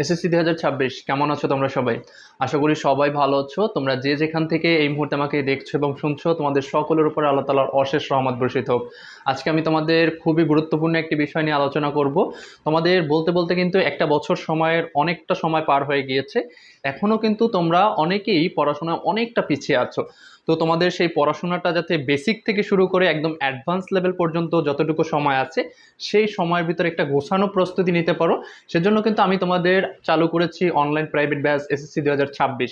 SSC দুই হাজার ছাব্বিশ, কেমন আছো তোমরা সবাই? আশা করি সবাই ভালো আছো। তোমরা যে যেখান থেকে এই মুহূর্তে আমাকে দেখছ এবং শুনছো, তোমাদের সকলের উপর আল্লাহ তালার অশেষ রহমত বর্ষিত হোক। আজকে আমি তোমাদের খুবই গুরুত্বপূর্ণ একটি বিষয় নিয়ে আলোচনা করব। তোমাদের বলতে বলতে কিন্তু একটা বছর সময়ের অনেকটা সময় পার হয়ে গিয়েছে। এখনও কিন্তু তোমরা অনেকেই পড়াশোনায় অনেকটা পিছিয়ে আছো। তো তোমাদের সেই পড়াশোনাটা যাতে বেসিক থেকে শুরু করে একদম অ্যাডভান্স লেভেল পর্যন্ত যতটুকু সময় আছে, সেই সময়ের ভিতরে একটা গোছানো প্রস্তুতি নিতে পারো। সেজন্য কিন্তু আমি তোমাদের চালু করেছি অনলাইন প্রাইভেট ব্যাচ এসএসসি দু হাজার ছাব্বিশ।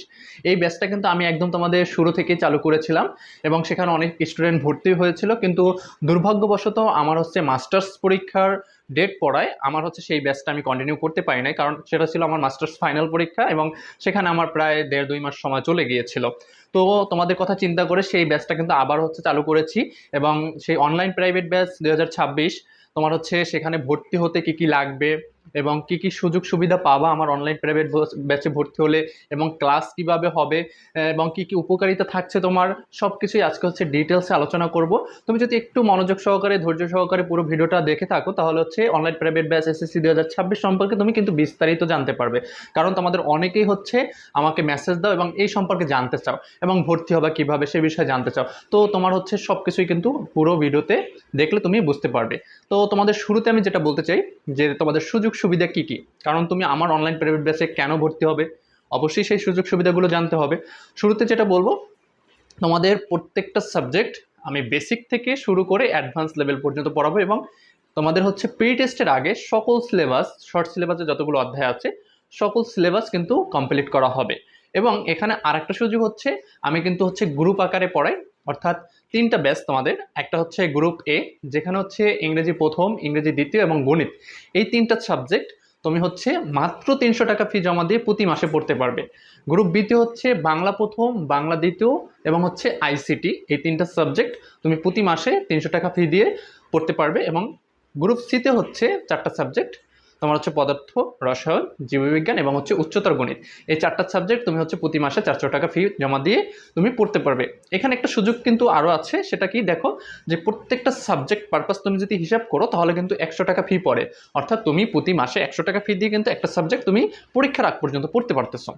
এই ব্যাচটা কিন্তু আমি একদম তোমাদের শুরু থেকেই চালু করেছিলাম এবং সেখানে অনেক স্টুডেন্ট ভর্তি হয়েছিল, কিন্তু দুর্ভাগ্যবশত আমার হচ্ছে মাস্টার্স পরীক্ষার ডেট পড়ায় আমার হচ্ছে সেই ব্যাচটা আমি কন্টিনিউ করতে পারি নাই, কারণ সেটা ছিল আমার মাস্টার্স ফাইনাল পরীক্ষা এবং সেখানে আমার প্রায় দেড় দুই মাস সময় চলে গিয়েছিল। তো তোমাদের কথা চিন্তা করে সেই ব্যাচটা কিন্তু আবার হচ্ছে চালু করেছি এবং সেই অনলাইন প্রাইভেট ব্যাচ দু তোমার হচ্ছে সেখানে ভর্তি হতে কি কি লাগবে এবং কি কি সুযোগ সুবিধা পাবা আমার অনলাইন প্রাইভেট ব্যাচে ভর্তি হলে এবং ক্লাস কীভাবে হবে, এবং কি কি উপকারিতা থাকছে তোমার সব কিছুই আজকে হচ্ছে ডিটেলসে আলোচনা করব। তুমি যদি একটু মনোযোগ সহকারে, ধৈর্য সহকারে পুরো ভিডিওটা দেখে থাকো, তাহলে হচ্ছে অনলাইন প্রাইভেট ব্যাচ এসএসসি দু হাজার ছাব্বিশ সম্পর্কে তুমি কিন্তু বিস্তারিত জানতে পারবে। কারণ তোমাদের অনেকেই হচ্ছে আমাকে মেসেজ দাও এবং এই সম্পর্কে জানতে চাও, এবং ভর্তি হবা কীভাবে সে বিষয়ে জানতে চাও। তো তোমার হচ্ছে সব কিছুই কিন্তু পুরো ভিডিওতে দেখলে তুমি বুঝতে পারবে। তো তোমাদের শুরুতে আমি যেটা বলতে চাই, যে তোমাদের সুযোগ সুবিধা কী কী? কারণ তুমি আমার অনলাইন প্রাইভেট ব্যাচে কেন ভর্তি হবে? অবশ্যই সেই সুযোগ সুবিধাগুলো জানতে হবে। শুরুতে যেটা বলব, তোমাদের প্রত্যেকটা সাবজেক্ট আমি বেসিক থেকে শুরু করে অ্যাডভান্স লেভেল পর্যন্ত পড়াবো এবং তোমাদের হচ্ছে প্রি টেস্টের আগে সকল সিলেবাস শর্ট সিলেবাসে যতগুলো অধ্যায় আছে, সকল সিলেবাস কিন্তু কমপ্লিট করা হবে। এবং এখানে আরেকটা সুযোগ হচ্ছে, আমি কিন্তু হচ্ছে গ্রুপ আকারে পড়াই। অর্থাৎ তিনটা ব্যাচ তোমাদের। একটা হচ্ছে গ্রুপ এ যেখানে হচ্ছে ইংরেজি প্রথম, ইংরেজি দ্বিতীয় এবং গণিত। এই তিনটা সাবজেক্ট তুমি হচ্ছে মাত্র তিনশো টাকা ফি জমা দিয়ে প্রতি মাসে পড়তে পারবে। গ্রুপ বিতে হচ্ছে বাংলা প্রথম, বাংলা দ্বিতীয় এবং হচ্ছে আইসিটি এই তিনটা সাবজেক্ট তুমি প্রতি মাসে তিনশো টাকা ফি দিয়ে পড়তে পারবে এবং গ্রুপ সিতে হচ্ছে চারটা সাবজেক্ট তোমার হচ্ছে পদার্থ, রসায়ন, জীববিজ্ঞান এবং হচ্ছে উচ্চতর গণিত। এই চারটা সাবজেক্ট তুমি হচ্ছে প্রতি মাসে চারশো টাকা ফি জমা দিয়ে তুমি পড়তে পারবে। এখানে একটা সুযোগ কিন্তু আরও আছে, সেটা কি দেখো যে প্রত্যেকটা সাবজেক্ট পারপাস তুমি যদি হিসাব করো, তাহলে কিন্তু একশো টাকা ফি পড়ে। অর্থাৎ তুমি প্রতি মাসে একশো টাকা ফি দিয়ে কিন্তু একটা সাবজেক্ট তুমি পরীক্ষার আগ পর্যন্ত পড়তে পারতেছো।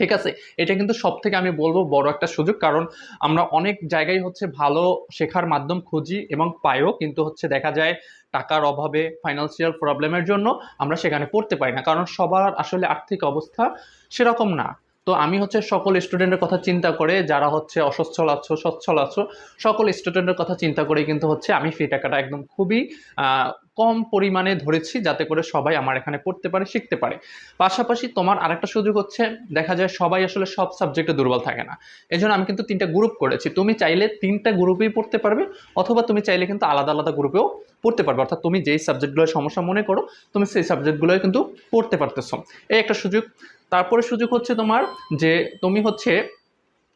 ঠিক আছে, এটা কিন্তু সব থেকে আমি বলব বড় একটা সুযোগ, কারণ আমরা অনেক জায়গায় হচ্ছে ভালো শেখার মাধ্যম খুঁজি এবং পাইও, কিন্তু হচ্ছে দেখা যায় টাকার অভাবে ফাইন্যান্সিয়াল প্রবলেমের জন্য আমরা সেখানে পড়তে পারি না, কারণ সবার আসলে আর্থিক অবস্থা সেরকম না। তো আমি হচ্ছে সকল স্টুডেন্টের কথা চিন্তা করে, যারা হচ্ছে অসচ্ছল আছো, সচ্ছল আছো, সকল স্টুডেন্টের কথা চিন্তা করে কিন্তু হচ্ছে আমি ফি টাকাটা একদম খুবই কম পরিমাণে ধরেছি যাতে করে সবাই আমার এখানে পড়তে পারে, শিখতে পারে। পাশাপাশি তোমার আরেকটা সুযোগ হচ্ছে, দেখা যায় সবাই আসলে সব সাবজেক্টে দুর্বল থাকে না। এই জন্য আমি কিন্তু তিনটা গ্রুপ করেছি। তুমি চাইলে তিনটা গ্রুপেই পড়তে পারবে, অথবা তুমি চাইলে কিন্তু আলাদা আলাদা গ্রুপেও পড়তে পারবে। অর্থাৎ তুমি যেই সাবজেক্টগুলোর সমস্যা মনে করো, তুমি সেই সাবজেক্টগুলোই কিন্তু পড়তে পারতেছো। এই একটা সুযোগ। তারপরে সুযোগ হচ্ছে তোমার যে, তুমি হচ্ছে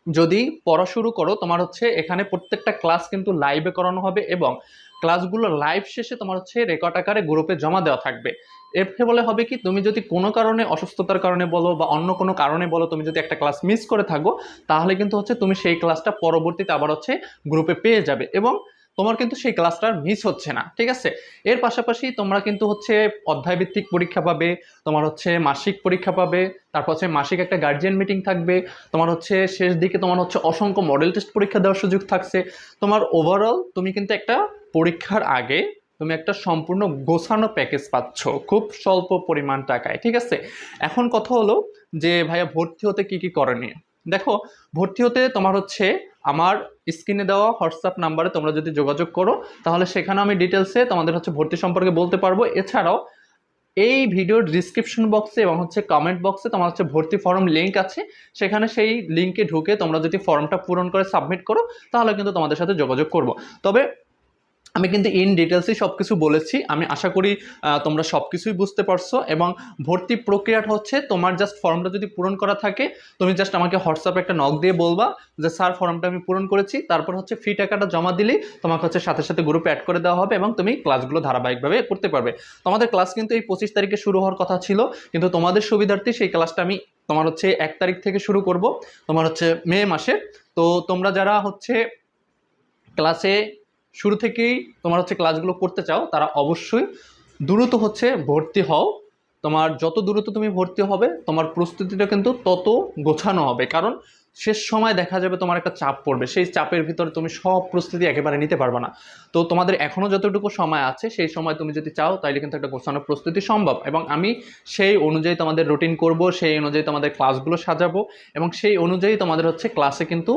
যদি পড়া শুরু করো, তোমার হচ্ছে এখানে প্রত্যেকটা ক্লাস কিন্তু লাইভে করানো হবে এবং ক্লাসগুলো লাইভ শেষে তোমার হচ্ছে রেকর্ড আকারে গ্রুপে জমা দেওয়া থাকবে। এর ফলে হবে কি, তুমি যদি কোনো কারণে, অসুস্থতার কারণে বলো বা অন্য কোনো কারণে বলো তুমি যদি একটা ক্লাস মিস করে থাকো, তাহলে কিন্তু হচ্ছে তুমি সেই ক্লাসটা পরবর্তীতে আবার হচ্ছে গ্রুপে পেয়ে যাবে এবং তোমার কিন্তু সেই ক্লাসটার মিস হচ্ছে না, ঠিক আছে? এর পাশাপাশি তোমরা কিন্তু হচ্ছে অধ্যায়ভিত্তিক পরীক্ষা পাবে, তোমার হচ্ছে মাসিক পরীক্ষা পাবে, তারপর হচ্ছে মাসিক একটা গার্জিয়ান মিটিং থাকবে, তোমার হচ্ছে শেষ দিকে তোমার হচ্ছে অসংখ্য মডেল টেস্ট পরীক্ষা দেওয়ার সুযোগ থাকছে। তোমার ওভারঅল তুমি কিন্তু একটা পরীক্ষার আগে তুমি একটা সম্পূর্ণ গোছানো প্যাকেজ পাচ্ছ, খুব স্বল্প পরিমাণ টাকায়, ঠিক আছে? এখন কথা হলো যে, ভাইয়া ভর্তি হতে কি কি করণীয়? দেখো, ভর্তি হতে তোমার হচ্ছে আমার স্ক্রিনে দেওয়া হোয়াটসঅ্যাপ নাম্বারে তোমরা যদি যোগাযোগ করো, তাহলে সেখানে আমি ডিটেলসে তোমাদের হচ্ছে ভর্তি সম্পর্কে বলতে পারব। এছাড়াও এই ভিডিওর ডিসক্রিপশন বক্সে এবং হচ্ছে কমেন্ট বক্সে তোমার হচ্ছে ভর্তি ফর্ম লিঙ্ক আছে। সেখানে সেই লিঙ্কে ঢুকে তোমরা যদি ফর্মটা পূরণ করে সাবমিট করো, তাহলে কিন্তু তোমাদের সাথে যোগাযোগ করব। তবে আমি কিন্তু ইন ডিটেলসই সব কিছু বলেছি। আমি আশা করি তোমরা সব কিছুই বুঝতে পারছ এবং ভর্তি প্রক্রিয়াটা হচ্ছে তোমার জাস্ট ফর্মটা যদি পূরণ করা থাকে, তুমি জাস্ট আমাকে হোয়াটসঅ্যাপে একটা নক দিয়ে বলবা যে, স্যার ফর্মটা আমি পূরণ করেছি। তারপর হচ্ছে ফি টাকাটা জমা দিলেই তোমাকে হচ্ছে সাথে সাথে গ্রুপে অ্যাড করে দেওয়া হবে এবং তুমি ক্লাসগুলো ধারাবাহিকভাবে করতে পারবে। তোমাদের ক্লাস কিন্তু এই পঁচিশ তারিখে শুরু হওয়ার কথা ছিল, কিন্তু তোমাদের সুবিধার্থে সেই ক্লাসটা আমি তোমার হচ্ছে এক তারিখ থেকে শুরু করব, তোমার হচ্ছে মে মাসে তো তোমরা যারা হচ্ছে ক্লাসে শুরু থেকেই তোমার হচ্ছে ক্লাসগুলো করতে চাও, তারা অবশ্যই দ্রুত হচ্ছে ভর্তি হও। তোমার যত দ্রুত তুমি ভর্তি হবে, তোমার প্রস্তুতিটা কিন্তু তত গোছানো হবে। কারণ শেষ সময় দেখা যাবে তোমার একটা চাপ পড়বে। সেই চাপের ভিতরে তুমি সব প্রস্তুতি একেবারে নিতে পারবে না। তো তোমাদের এখনও যতটুকু সময় আছে, সেই সময় তুমি যদি চাও তাহলে কিন্তু একটা গোছানো প্রস্তুতি সম্ভব। এবং আমি সেই অনুযায়ী তোমাদের রুটিন করব, সেই অনুযায়ী তোমাদের ক্লাসগুলো সাজাবো, এবং সেই অনুযায়ী তোমাদের হচ্ছে ক্লাসে কিন্তু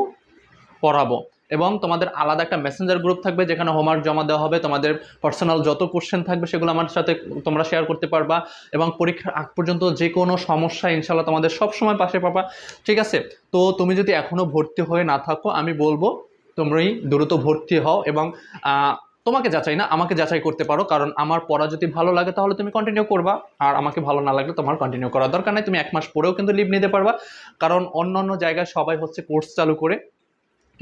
পড়াবো। এবং তোমাদের আলাদা একটা মেসেঞ্জার গ্রুপ থাকবে যেখানে হোমওয়ার্ক জমা দেওয়া হবে, তোমাদের পার্সোনাল যত কোশ্চেন থাকবে সেগুলো আমার সাথে তোমরা শেয়ার করতে পারবা এবং পরীক্ষার আগ পর্যন্ত যে কোনো সমস্যা ইনশাল্লাহ তোমাদের সব সময় পাশে পাবা, ঠিক আছে? তো তুমি যদি এখনও ভর্তি হয়ে না থাকো, আমি বলব তোমরাই দ্রুত ভর্তি হও এবং তোমাকে যাচাই না, আমাকে যাচাই করতে পারো কারণ আমার পড়া যদি ভালো লাগে তাহলে তুমি কন্টিনিউ করবা আর আমাকে ভালো না লাগলে তোমার কন্টিনিউ করার দরকার নাই, তুমি এক মাস পরেও কিন্তু লিভ নিতে পারবা কারণ অন্য অন্য জায়গায় সবাই হচ্ছে কোর্স চালু করে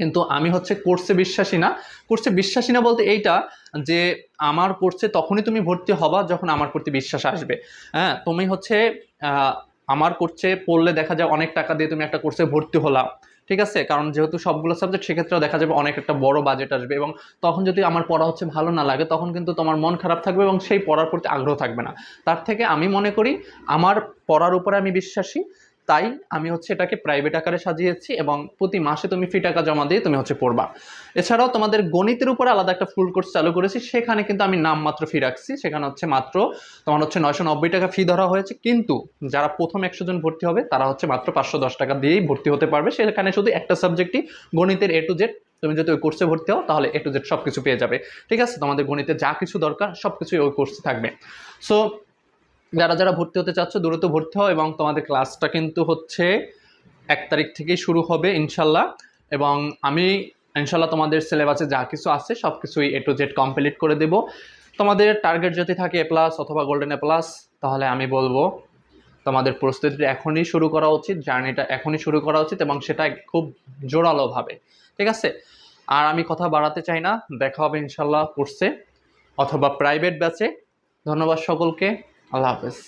কিন্তু আমি হচ্ছে কোর্সে বিশ্বাসী না। কোর্সে বিশ্বাসী না বলতে এইটা যে আমার কোর্সে তখনই তুমি ভর্তি হবা যখন আমার প্রতি বিশ্বাস আসবে। হ্যাঁ তুমি হচ্ছে আমার কোর্সে পড়লে দেখা যায় অনেক টাকা দিয়ে তুমি একটা কোর্সে ভর্তি হলা। ঠিক আছে? কারণ যেহেতু সবগুলো সাবজেক্ট সেক্ষেত্রেও দেখা যাবে অনেক একটা বড় বাজেট আসবে এবং তখন যদি আমার পড়া হচ্ছে ভালো না লাগে, তখন কিন্তু তোমার মন খারাপ থাকবে এবং সেই পড়ার প্রতি আগ্রহ থাকবে না। তার থেকে আমি মনে করি, আমার পড়ার উপরে আমি বিশ্বাসী। তাই আমি হচ্ছে এটাকে প্রাইভেট আকারে সাজিয়েছি এবং প্রতি মাসে তুমি ফি টাকা জমা দিয়ে তুমি হচ্ছে পড়বা। এছাড়াও তোমাদের গণিতের উপরে আলাদা একটা ফুল কোর্স চালু করেছি, সেখানে কিন্তু আমি নামমাত্র ফি রাখছি। সেখানে হচ্ছে মাত্র তোমার হচ্ছে নয়শো নব্বই টাকা ফি ধরা হয়েছে। কিন্তু যারা প্রথম একশো জন ভর্তি হবে, তারা হচ্ছে মাত্র পাঁচশো দশ টাকা দিয়েই ভর্তি হতে পারবে। সেখানে শুধু একটা সাবজেক্টই গণিতের এ টু জেড তুমি যদি ওই কোর্সে ভর্তি হও, তাহলে এ টু জেড সব কিছু পেয়ে যাবে। ঠিক আছে? তোমাদের গণিতে যা কিছু দরকার সব কিছুই ওই কোর্সে থাকবে। সো যারা যারা ভর্তি হতে চাচ্ছ, দ্রুত ভর্তি হও এবং তোমাদের ক্লাসটা কিন্তু হচ্ছে এক তারিখ থেকেই শুরু হবে, ইনশাল্লাহ। এবং আমি, ইনশাল্লাহ তোমাদের সিলেবাসে যা কিছু আছে সব কিছুই এ টু জেড কমপ্লিট করে দেব। তোমাদের টার্গেট যদি থাকে এ প্লাস অথবা গোল্ডেন এ প্লাস তাহলে আমি বলব, তোমাদের প্রস্তুতিটা এখনই শুরু করা উচিত, জার্নিটা এখনই শুরু করা উচিত এবং সেটা খুব জোরালোভাবে, ঠিক আছে? আর আমি কথা বাড়াতে চাই না, দেখা হবে ইনশাল্লাহ কোর্সে অথবা প্রাইভেট ব্যাচে ধন্যবাদ সকলকে। আল্লাহ হাফেজ